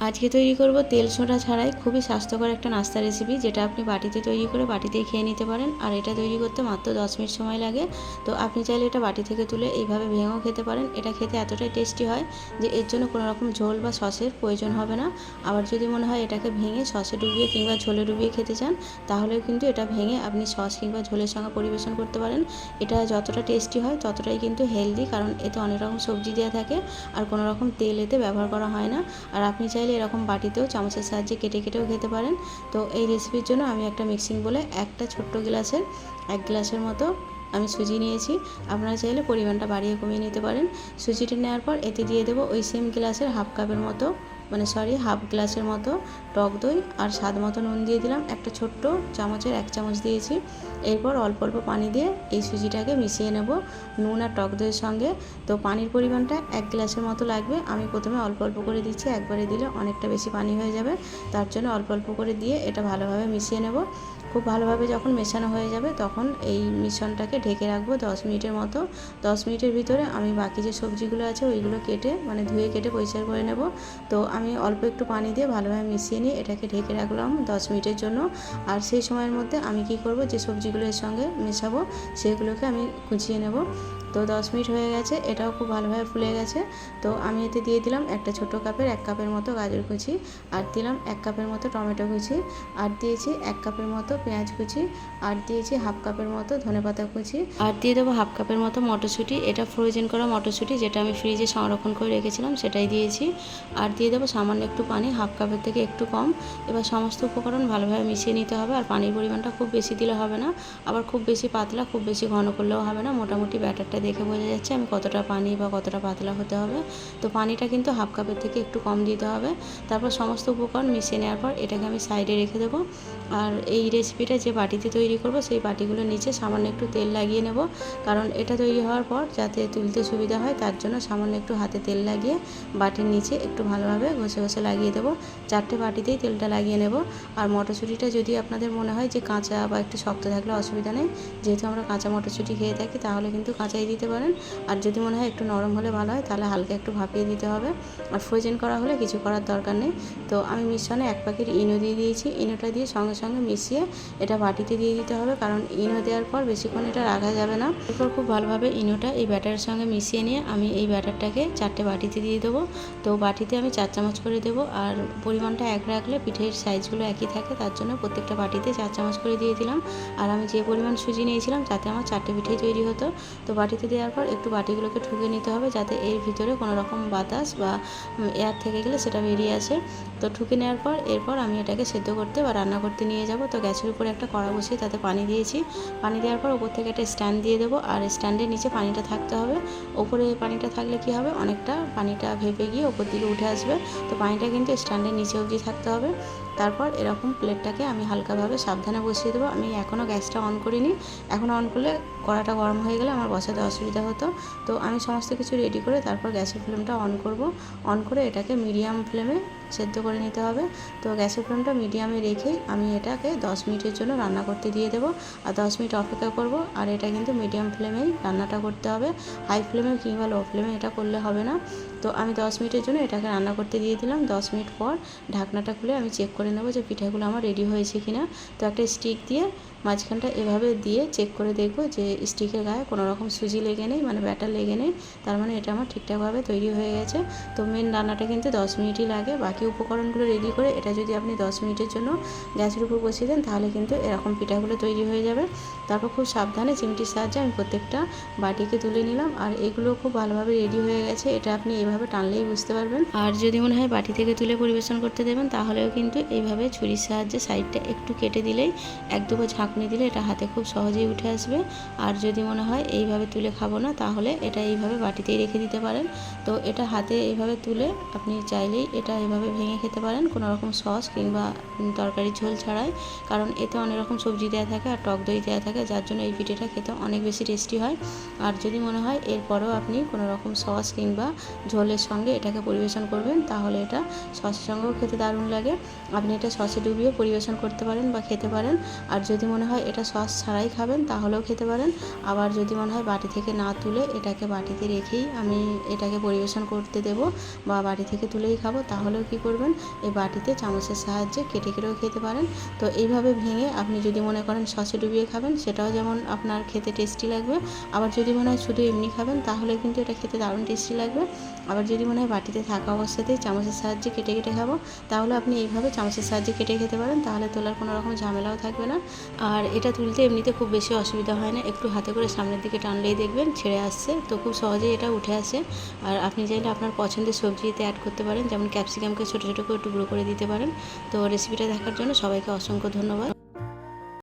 আজকে তৈরি করব তেল সোডা ছাড়াই খুবই স্বাস্থ্যকর একটা নাস্তা রেসিপি যেটা আপনি বাটিতে তৈরি করে বাটিতেই খেয়ে নিতে পারেন। আর এটা তৈরি করতে মাত্র দশ মিনিট সময় লাগে। তো আপনি চাইলে এটা বাটি থেকে তুলে এইভাবে ভেঙেও খেতে পারেন। এটা খেতে এতটাই টেস্টি হয় যে এর জন্য কোনো রকম ঝোল বা সসের প্রয়োজন হবে না। আবার যদি মনে হয় এটাকে ভেঙে সসে ডুবিয়ে কিংবা ঝোলে ডুবিয়ে খেতে চান, তাহলেও কিন্তু এটা ভেঙে আপনি সস কিংবা ঝোলের সঙ্গে পরিবেশন করতে পারেন। এটা যতটা টেস্টি হয় ততটাই কিন্তু হেলদি কারণ এতে অনেক রকম সবজি দেওয়া থাকে। আর কোনো রকম তেল এতে ব্যবহার করা হয় না। আর আপনি চাইলে এরকম বাটিতেও চামচের সাহায্যে কেটে কেটেও খেতে পারেন। তো এই রেসিপির জন্য আমি একটা মিক্সিং বলে একটা ছোট্ট গ্লাসের, এক গ্লাসের মতো আমি সুজি নিয়েছি। আপনারা চাইলে পরিমাণটা বাড়িয়ে কমিয়ে নিতে পারেন। সুজিটা নেওয়ার পর এতে দিয়ে দেবো ওই সেম গ্লাসের হাফ কাপের মতো মানে সরি হাফ গ্লাসের মতো টক দই আর স্বাদ মতো নুন দিয়ে দিলাম। একটা ছোট্ট চামচের এক চামচ দিয়েছি। এরপর অল্প অল্প পানি দিয়ে এই সুজিটাকে মিশিয়ে নেব নুন আর টক দইয়ের সঙ্গে। তো পানির পরিমাণটা এক গ্লাসের মতো লাগবে। আমি প্রথমে অল্প অল্প করে দিচ্ছি, একবারে দিলে অনেকটা বেশি পানি হয়ে যাবে। তার জন্য অল্প অল্প করে দিয়ে এটা ভালোভাবে মিশিয়ে নেব। খুব ভালোভাবে যখন মেশানো হয়ে যাবে তখন এই মিশ্রণটাকে ঢেকে রাখব দশ মিনিটের মতো। দশ মিনিটের ভিতরে আমি বাকি যে সবজিগুলো আছে ওইগুলো কেটে মানে ধুয়ে কেটে পরিষ্কার করে নেব। তো আমি অল্প একটু পানি দিয়ে ভালোভাবে মিশিয়ে নিয়ে এটাকে ঢেকে রাখলাম দশ মিনিটের জন্য। আর সেই সময়ের মধ্যে আমি কি করব, যে সবজিগুলো এর সঙ্গে মেশাবো, সেগুলোকে আমি কুচিয়ে নেব। তো দশ মিনিট হয়ে গেছে, এটাও খুব ভালোভাবে ফুলে গেছে। তো আমি এতে দিয়ে দিলাম একটা ছোট কাপের এক কাপের মতো গাজর কুচি, আর দিলাম এক কাপের মতো টমেটো কুচি, আর দিয়েছি এক কাপের মতো পেঁয়াজ কুচি, আর দিয়েছি হাফ কাপের মতো ধনেপাতা কুচি, আর দিয়ে দেবো হাফ কাপের মতো মটরশুঁটি। এটা ফ্রোজেন করা মটরশুঁটি যেটা আমি ফ্রিজে সংরক্ষণ করে রেখেছিলাম, সেটাই দিয়েছি। আর দিয়ে দেবো সামান্য একটু পানি, হাফ কাপের থেকে একটু কম। এবার সমস্ত উপকরণ ভালোভাবে মিশিয়ে নিতে হবে, আর পানির পরিমাণটা খুব বেশি দিলে হবে না। আবার খুব বেশি পাতলা, খুব বেশি ঘন করলেও হবে না, মোটামুটি ব্যাটারটা দেখে বোঝা যাচ্ছে আমি কতটা পানি বা কতটা পাতলা হতে হবে। তো পানিটা কিন্তু হাফ কাপের থেকে একটু কম দিতে হবে। তারপর সমস্ত উপকরণ মিশিয়ে নেওয়ার পর এটাকে আমি সাইডে রেখে দেবো। আর এই রেসিপিটা যে বাটিতে তৈরি করব, সেই বাটিগুলোর নিচে সামান্য একটু তেল লাগিয়ে নেব। কারণ এটা তৈরি হওয়ার পর যাতে তুলতে সুবিধা হয়, তার জন্য সামান্য একটু হাতে তেল লাগিয়ে বাটির নিচে একটু ভালোভাবে ঘষে ঘষে লাগিয়ে দেবো। চারটে বাটিতেই তেলটা লাগিয়ে নেব। আর মটরশুঁটিটা যদি আপনাদের মনে হয় যে কাঁচা বা একটু শক্ত থাকলে অসুবিধা নেই। যেহেতু আমরা কাঁচা মটরশুঁটি খেয়ে থাকি, তাহলে কিন্তু কাঁচাই দিতে পারেন। আর যদি মনে হয় একটু নরম হলে ভালো হয়, তাহলে হালকা একটু ভাপিয়ে দিতে হবে। আর ফ্রোজেন করা হলে কিছু করার দরকার নেই। তো আমি মিশ্রণে এক প্যাকেট ইনো দিয়ে দিয়েছি। ইনোটা দিয়ে সঙ্গে সঙ্গে মিশিয়ে এটা বাটিতে দিয়ে দিতে হবে, কারণ ইনো দেওয়ার পর বেশিক্ষণ এটা রাখা যাবে না। এরপর খুব ভালোভাবে ইনোটা এই ব্যাটারের সঙ্গে মিশিয়ে নিয়ে আমি এই ব্যাটারটাকে চারটে বাটিতে দিয়ে দেবো। তো বাটিতে আমি চার চামচ করে দেবো, আর পরিমাণটা এক রাখলে পিঠের সাইজগুলো একই থাকে, তার জন্য প্রত্যেকটা বাটিতে চার চামচ করে দিয়ে দিলাম। আর আমি যে পরিমাণ সুজি নিয়েছিলাম, তাতে আমার চারটে পিঠেই তৈরি হতো। তো বাটিতে দেওয়ার পর একটু বাটিগুলোকে ঠুকে নিতে হবে, যাতে এর ভিতরে কোনো রকম বাতাস বা এয়ার থেকে গেলে সেটা বেরিয়ে আসে। তো ঠুকে নেওয়ার পর, এরপর আমি এটাকে সেদ্ধ করতে বা রান্না করতে নিয়ে যাব। তো গ্যাসের উপরে একটা কড়া বসিয়ে তাতে পানি দিয়েছি। পানি দেওয়ার পর ওপর থেকে একটা স্ট্যান্ড দিয়ে দেবো। আর স্ট্যান্ডের নিচে পানিটা থাকতে হবে। ওপরে পানিটা থাকলে কি হবে? অনেকটা পানিটা ভেপে গিয়ে ওপর দিকে উঠে আসবে। তো পানিটা কিন্তু স্ট্যান্ডের নিচে অবধি থাকতে হবে। তারপর এরকম প্লেটটাকে আমি হালকাভাবে সাবধানে বসিয়ে দেবো। আমি এখনও গ্যাসটা অন করিনি। এখন অন করলে কড়াটা গরম হয়ে গেলে আমার বসাতে অসুবিধা হতো। তো আমি সমস্ত কিছু রেডি করে তারপর গ্যাসের ফ্লেমটা অন করব। অন করে এটাকে মিডিয়াম ফ্লেমে সেদ্ধ করে নিতে হবে। তো গ্যাসের ফ্লেমটা মিডিয়ামে রেখেই আমি এটাকে দশ মিনিটের জন্য রান্না করতে দিয়ে দেবো। আর দশ মিনিট অপেক্ষা করব। আর এটা কিন্তু মিডিয়াম ফ্লেমেই রান্নাটা করতে হবে। হাই ফ্লেমে কিংবা লো ফ্লেমে এটা করলে হবে না। তো আমি দশ মিনিটের জন্য এটাকে রান্না করতে দিয়ে দিলাম। দশ মিনিট পর ঢাকনাটা খুলে আমি চেক করে নেব যে পিঠাগুলো আমার রেডি হয়েছে কিনা। তো একটা স্টিক দিয়ে মাঝখানটা এভাবে দিয়ে চেক করে দেখব যে স্টিকের গায়ে কোনো রকম সুজি লেগে নেই মানে ব্যাটার লেগে নেই। তার মানে এটা আমার ঠিকঠাকভাবে তৈরি হয়ে গেছে। তো মেন রান্নাটা কিন্তু দশ মিনিটই লাগে। বাকি উপকরণগুলো রেডি করে এটা যদি আপনি দশ মিনিটের জন্য গ্যাসের উপর বসিয়ে দেন, তাহলে কিন্তু এরকম পিঠাগুলো তৈরি হয়ে যাবে। তারপর খুব সাবধানে চিমটির সাহায্যে আমি প্রত্যেকটা বাটিকে তুলে নিলাম। আর এগুলো খুব ভালোভাবে রেডি হয়ে গেছে। এটা আপনি এভাবে টানলেই বুঝতে পারবেন। আর যদি মনে হয় বাটি থেকে তুলে পরিবেশন করতে দেবেন, তাহলেও কিন্তু এইভাবে ছুরির সাহায্যে সাইডটা একটু কেটে দিলেই এক দুটো ঝাঁকনি দিলে এটা হাতে খুব সহজেই উঠে আসবে। আর যদি মনে হয় এইভাবে তুলে খাব না, তাহলে এটা এইভাবে বাটিতেই রেখে দিতে পারেন। তো এটা হাতে এইভাবে তুলে আপনি চাইলেই এটা এভাবে ভেঙে খেতে পারেন কোনো রকম সস কিংবা তরকারি ঝোল ছাড়াই। কারণ এতে অনেক রকম সবজি দেওয়া থাকে আর টক দই দেওয়া থাকে, যার জন্য এই পিঠেটা খেতে অনেক বেশি টেস্টি হয়। আর যদি মনে হয় এরপরেও আপনি কোনো রকম সস কিংবা ঝোলের সঙ্গে এটাকে পরিবেশন করবেন, তাহলে এটা সসের সঙ্গেও খেতে দারুণ লাগে। আপনি এটা সসে ডুবিয়ে পরিবেশন করতে পারেন বা খেতে পারেন। আর যদি মনে হয় এটা সস ছাড়াই খাবেন, তাহলেও খেতে পারেন। আবার যদি মনে হয় বাটি থেকে না তুলে এটাকে বাটিতে রেখেই আমি এটাকে পরিবেশন করতে দেব বা বাটি থেকে তুলেই খাব, তাহলেও কি করবেন? এই বাটিতে চামচের সাহায্যে কেটে কেটেও খেতে পারেন। তো এইভাবে ভেঙে আপনি যদি মনে করেন সসে ডুবিয়ে খাবেন, সেটাও যেমন আপনার খেতে টেস্টি লাগবে। আবার যদি মনে হয় শুধু এমনি খাবেন, তাহলে কিন্তু এটা খেতে দারুণ টেস্টি লাগবে। আবার যদি মনে হয় বাটিতে থাকা অবস্থাতেই চামচের সাহায্যে কেটে কেটে খাব, তাহলে আপনি এইভাবে চামচের সাহায্যে কেটে খেতে পারেন, তাহলে তোলার কোনো রকম ঝামেলাও থাকবে না। আর এটা তুলতে এমনিতে খুব বেশি অসুবিধা হয় না। একটু হাতে করে সামনের দিকে টানলেই দেখবেন ছেড়ে আসছে। তো খুব সহজেই এটা উঠে আসে। আর আপনি চাইলে আপনার পছন্দের সবজিতে অ্যাড করতে পারেন। যেমন ক্যাপসিকামকে ছোটো ছোটো করে টুকরো করে দিতে পারেন। তো রেসিপিটা দেখার জন্য সবাইকে অসংখ্য ধন্যবাদ।